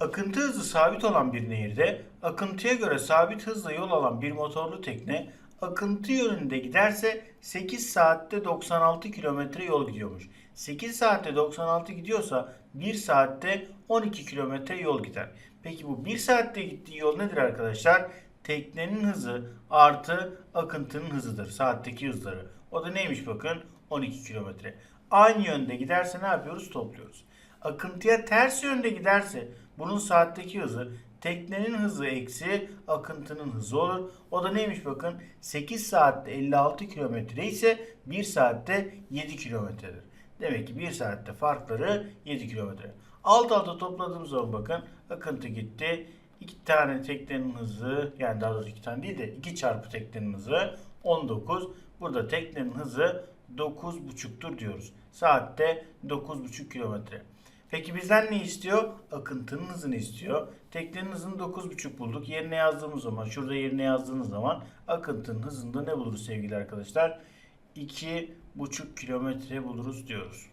Akıntı hızı sabit olan bir nehirde akıntıya göre sabit hızla yol alan bir motorlu tekne akıntı yönünde giderse 8 saatte 96 kilometre yol gidiyormuş. 8 saatte 96 gidiyorsa 1 saatte 12 kilometre yol gider. Peki bu 1 saatte gittiği yol nedir arkadaşlar? Teknenin hızı artı akıntının hızıdır. Saatteki hızları. O da neymiş bakın? 12 kilometre. Aynı yönde giderse ne yapıyoruz? Topluyoruz. Akıntıya ters yönde giderse bunun saatteki hızı teknenin hızı eksi akıntının hızı olur. O da neymiş bakın 8 saatte 56 kilometre ise 1 saatte 7 kilometredir. Demek ki 1 saatte farkları 7 kilometre. Alt alta topladığımız zaman bakın akıntı gitti. 2 tane teknenin hızı yani daha doğrusu 2 tane değil de 2 çarpı teknenin hızı 19. Burada teknenin hızı 9,5'tur diyoruz. Saatte 9,5 kilometre. Peki bizden ne istiyor? Akıntının hızını istiyor. Teknenin hızını 9,5 bulduk. Yerine yazdığımız zaman, şurada yerine yazdığınız zaman akıntının hızında ne buluruz sevgili arkadaşlar? 2,5 kilometre buluruz diyoruz.